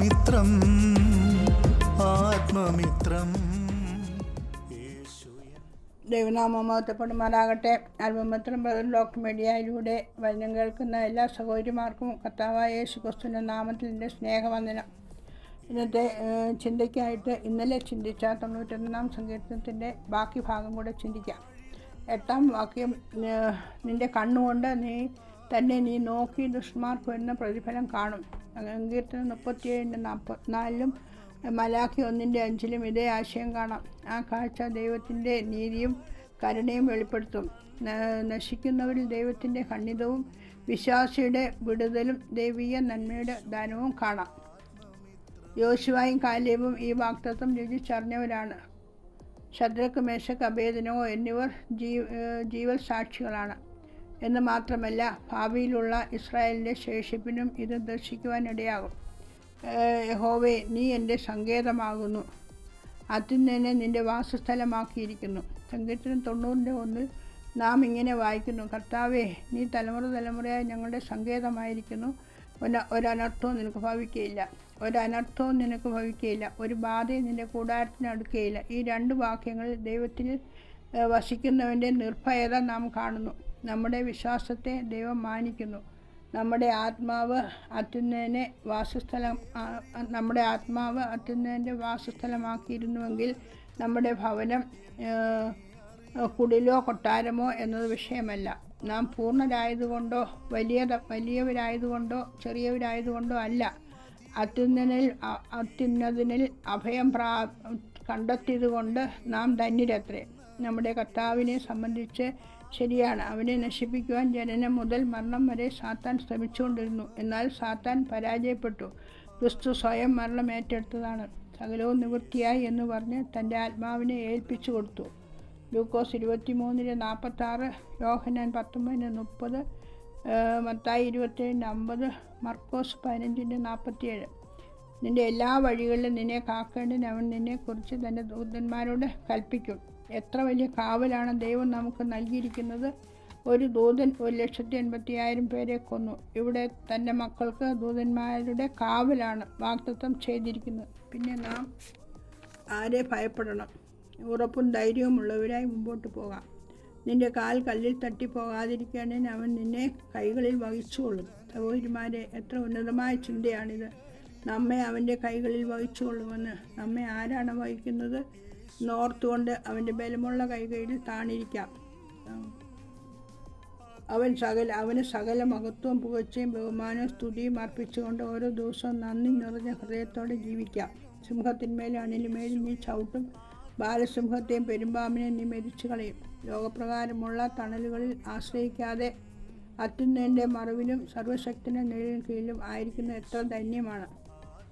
ആത്മമിത്രം ആത്മമിത്രം. യേശു N ദൈവനാമം മഹത്വപ്പെടുമാറാകട്ടെ brother doctor മീഡിയയിലൂടെ വചനം കേൾക്കുന്ന എല്ലാ സഹോദരിമാർക്കും കർത്താവായ യേശു ക്രിസ്തുവിന്റെ നാമത്തിൽ എന്റെ സ്നേഹവന്ദനം. ഇന്നത്തെ ചിന്തയ്ക്കായിട്ട് ഇന്നലെ ചിന്തിച്ച തൊണ്ണൂറ്റൊന്നാം സങ്കീർത്തനത്തിന്റെ ബാക്കി ഭാഗം കൂടെ ചിന്തിക്കാം. എട്ടാം വാക്യം നിന്റെ കണ്ണുകൊണ്ട് നീ തന്നെ നീ നോക്കി ദുഷ്മാർക്ക് വരുന്ന പ്രതിഫലം കാണും. സങ്കീർത്തനം മുപ്പത്തിയേഴിന്റെ നാൽപ്പത്തിനാലിലും മലാഖി ഒന്നിന്റെ അഞ്ചിലും ഇതേ ആശയം കാണാം. ആ കാഴ്ച ദൈവത്തിന്റെ നീതിയും കരുണയും വെളിപ്പെടുത്തും. നശിക്കുന്നവരിൽ ദൈവത്തിന്റെ ഖണ്ഡിതവും വിശ്വാസിയുടെ വിടുതലും ദൈവീയ നന്മയുടെ ദാനവും കാണാം. യോശുവായും കാലേബും ഈ വാക്തത്വം രുചിച്ചറിഞ്ഞവരാണ്. ശദ്രക്ക് മേശക്ക് അഭേദനോ എന്നിവർ ജീവ ജീവൽ സാക്ഷികളാണ്. എന്ന് മാത്രമല്ല ഭാവിയിലുള്ള ഇസ്രായേലിന്റെ ശേഷിപ്പിനും ഇത് ദർശിക്കുവാനിടയാകും. ഹോവേ യഹോവേ നീ എന്റെ സങ്കേതമാകുന്നു. അത്യുന്നതിനെ നിന്റെ വാസസ്ഥലമാക്കിയിരിക്കുന്നു. സങ്കീർത്തനം തൊണ്ണൂറിന്റെ ഒന്നിൽ നാം ഇങ്ങനെ വായിക്കുന്നു കർത്താവേ നീ തലമുറ തലമുറയായി ഞങ്ങളുടെ സങ്കേതമായിരിക്കുന്നു. ഒരു ഒരനർത്ഥവും നിനക്ക് ഭവിക്കുകയില്ല. ഒരനർത്ഥവും നിനക്ക് ഭവിക്കുകയില്ല. ഒരു ബാധയും നിന്റെ കൂടാരത്തിന് അടുക്കുകയില്ല. ഈ രണ്ട് വാക്യങ്ങളിൽ ദൈവത്തിൽ വസിക്കുന്നവന്റെ നിർഭയത നാം കാണുന്നു. നമ്മുടെ വിശ്വാസത്തെ ദൈവം മാനിക്കുന്നു. നമ്മുടെ ആത്മാവ് അത്യുന്നതിനെ വാസസ്ഥലം നമ്മുടെ ആത്മാവ് അത്യുന്നതിന്റെ വാസസ്ഥലമാക്കിയിരുന്നുവെങ്കിൽ നമ്മുടെ ഭവനം കുടിലോ കൊട്ടാരമോ എന്നത് വിഷയമല്ല. നാം പൂർണരായതുകൊണ്ടോ വലിയ വലിയവരായതുകൊണ്ടോ ചെറിയവരായതുകൊണ്ടോ അല്ല. അത്യുന്നതിൽ അത്യുന്നതിനിൽ അഭയം പ്രാ കണ്ടെത്തിയതുകൊണ്ട് നാം ധന്യരത്രേ. നമ്മുടെ കർത്താവിനെ സംബന്ധിച്ച് ശരിയാണ്. അവനെ നശിപ്പിക്കുവാൻ ജനനം മുതൽ മരണം വരെ സാത്താൻ ശ്രമിച്ചുകൊണ്ടിരുന്നു. എന്നാൽ സാത്താൻ പരാജയപ്പെട്ടു. ക്രിസ്തു സ്വയം മരണം ഏറ്റെടുത്തതാണ്. സകലവും നിവൃത്തിയായി എന്ന് പറഞ്ഞ് തന്റെ ആത്മാവിനെ ഏൽപ്പിച്ചു കൊടുത്തു. ലൂക്കോസ് ഇരുപത്തിമൂന്നിന് നാൽപ്പത്താറ് യോഹനാൻ പത്തൊമ്പതിന് മുപ്പത് മത്തായി ഇരുപത്തേഴിന് അമ്പത് മർക്കോസ് പതിനഞ്ചിന്റെ നാൽപ്പത്തിയേഴ്. നിന്റെ എല്ലാ വഴികളിലും നിന്നെ കാക്കേണ്ടതിന് അവൻ നിന്നെക്കുറിച്ച് തന്റെ ദൂതന്മാരോട് കൽപ്പിക്കും. എത്ര വലിയ കാവലാണ് ദൈവം നമുക്ക് നൽകിയിരിക്കുന്നത്? ഒരു ദൂതൻ ഒരു ലക്ഷത്തി എൺപത്തിയായിരം പേരെ കൊന്നു. ഇവിടെ തന്റെ മക്കൾക്ക് ദൂതന്മാരുടെ കാവലാണ് വാക്തത്വം ചെയ്തിരിക്കുന്നത്. പിന്നെ നാം ആരെ ഭയപ്പെടണം? ഉറപ്പും ധൈര്യവുമുള്ളവരായി മുമ്പോട്ട് പോകാം. നിന്റെ കാൽ കല്ലിൽ തട്ടിപ്പോകാതിരിക്കാനും അവൻ നിന്നെ കൈകളിൽ വഹിച്ചുകൊള്ളും. സഹോദരിമാരെ എത്ര ഉന്നതമായ ചിന്തയാണിത്. നമ്മെ അവന്റെ കൈകളിൽ വഹിച്ചുകൊള്ളുമെന്ന്. നമ്മെ ആരാണ് വഹിക്കുന്നത്? നോർത്തുകൊണ്ട് അവന്റെ ബലമുള്ള കൈകയിൽ താണിരിക്കാം. അവൻ സകല അവന് സകല മഹത്വം പുകച്ചയും ബഹുമാനവും സ്തുതിയും അർപ്പിച്ചുകൊണ്ട് ഓരോ ദിവസവും നന്ദി നിറഞ്ഞ ഹൃദയത്തോടെ ജീവിക്കാം. സിംഹത്തിന്മേലും അണിലുമേലും നീ ചവിട്ടും ബാലസിംഹത്തെയും പെരുമ്പാമ്പിനെയും നീ മരിച്ചു കളയും. ലോകപ്രകാരമുള്ള തണലുകളിൽ ആശ്രയിക്കാതെ അത്യുന്നതിന്റെ മറവിലും സർവശക്തിന്റെ നിഴലിന് കീഴിലും ആയിരിക്കുന്ന എത്ര ധന്യമാണ്.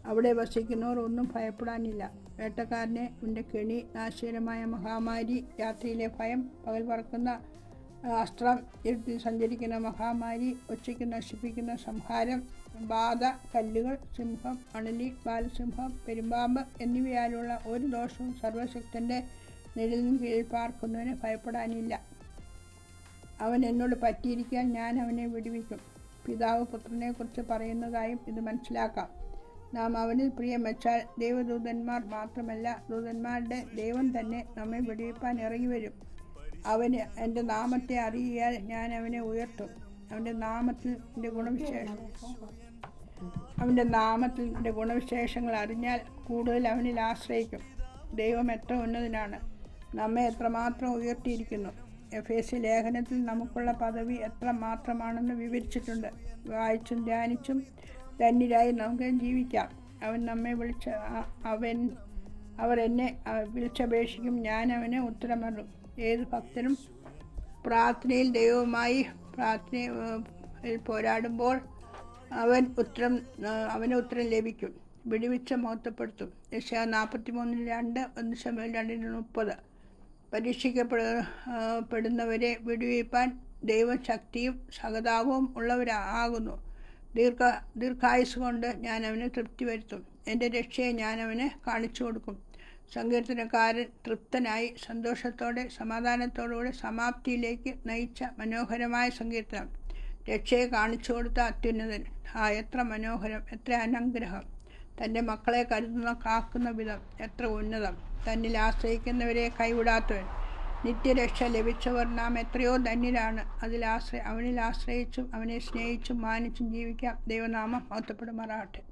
അവിടെ വസിക്കുന്നവർ ഒന്നും ഭയപ്പെടാനില്ല. വേട്ടക്കാരനെ ഉന്റെ കെണി നാശകരമായ മഹാമാരി രാത്രിയിലെ ഭയം പകൽ പറക്കുന്ന അസ്ത്രം ഇരുട്ടിൽ സഞ്ചരിക്കുന്ന മഹാമാരി ഒച്ചയ്ക്ക് നശിപ്പിക്കുന്ന സംഹാരം ബാധ കല്ലുകൾ സിംഹം അണലി ബാലസിംഹം പെരുമ്പാമ്പ് എന്നിവയാലുള്ള ഒരു ദോഷവും സർവശക്തന്റെ നിഴലിനും കീഴിൽ പാർക്കുന്നവന് ഭയപ്പെടാനില്ല. അവൻ എന്നോട് പറ്റിയിരിക്കാൻ ഞാൻ അവനെ വിടുവിക്കും. പിതാവ് പുത്രനെക്കുറിച്ച് പറയുന്നതായും ഇത് മനസ്സിലാക്കാം. നാം അവനിൽ പ്രിയം വെച്ചാൽ ദൈവദൂതന്മാർ മാത്രമല്ല ദൂതന്മാരുടെ ദൈവം തന്നെ നമ്മെ വിടുവിപ്പാൻ ഇറങ്ങി വരും. അവന് എന്റെ നാമത്തെ അറിയിയാൽ ഞാൻ അവനെ ഉയർത്തും. അവന്റെ നാമത്തിൽ എന്റെ ഗുണവിശേഷം അവന്റെ നാമത്തിൽ എന്റെ ഗുണവിശേഷങ്ങൾ അറിഞ്ഞാൽ കൂടുതൽ അവനിൽ ആശ്രയിക്കും. ദൈവം എത്ര ഉന്നതനാണ് നമ്മെ എത്രമാത്രം ഉയർത്തിയിരിക്കുന്നു. എഫ് എസ് ലേഖനത്തിൽ നമുക്കുള്ള പദവി എത്ര മാത്രമാണെന്ന് വിവരിച്ചിട്ടുണ്ട്. വായിച്ചും ധ്യാനിച്ചും ധന്യരായി നമുക്ക് ജീവിക്കാം. അവൻ നമ്മെ വിളിച്ച അവൻ അവർ എന്നെ വിളിച്ചപേക്ഷിക്കും. ഞാൻ അവന് ഉത്തരമറും ഏത് ഭക്തനും പ്രാർത്ഥനയിൽ ദൈവവുമായി പ്രാർത്ഥനയിൽ പോരാടുമ്പോൾ അവൻ ഉത്തരം അവന് ഉത്തരം ലഭിക്കും. വിടുവിച്ച മഹത്വപ്പെടുത്തും. ദശ നാൽപ്പത്തി മൂന്നിൽ രണ്ട് ഒന്ന് ശമയം രണ്ടിന് മുപ്പത്. പരീക്ഷിക്കപ്പെടുന്നവരെ വിടുവിപ്പാൻ ദൈവശക്തിയും സഹതാപവും ഉള്ളവരാകുന്നു. ദീർഘ ദീർഘായുസ് കൊണ്ട് ഞാൻ അവന് തൃപ്തി വരുത്തും. എന്റെ രക്ഷയെ ഞാൻ അവന് കാണിച്ചു കൊടുക്കും. സങ്കീർത്തനക്കാരൻ തൃപ്തനായി സന്തോഷത്തോടെ സമാധാനത്തോടുകൂടെ സമാപ്തിയിലേക്ക് നയിച്ച മനോഹരമായ സങ്കീർത്തനം. രക്ഷയെ കാണിച്ചു കൊടുത്ത അത്യുന്നതൻ. ആ എത്ര മനോഹരം എത്ര അനുഗ്രഹം. തന്റെ മക്കളെ കരുതുന്ന കാക്കുന്ന വിധം എത്ര ഉന്നതം. തന്നിൽ ആശ്രയിക്കുന്നവരെ കൈവിടാത്തവൻ. നിത്യരക്ഷ ലഭിച്ചവർ നാം എത്രയോ ധന്യരാണ്. അതിൽ ആശ്രയ അവനിൽ ആശ്രയിച്ചും അവനെ സ്നേഹിച്ചും മാനിച്ചും ജീവിക്കാം. ദൈവനാമം മഹത്വപ്പെടുമാറാകട്ടെ.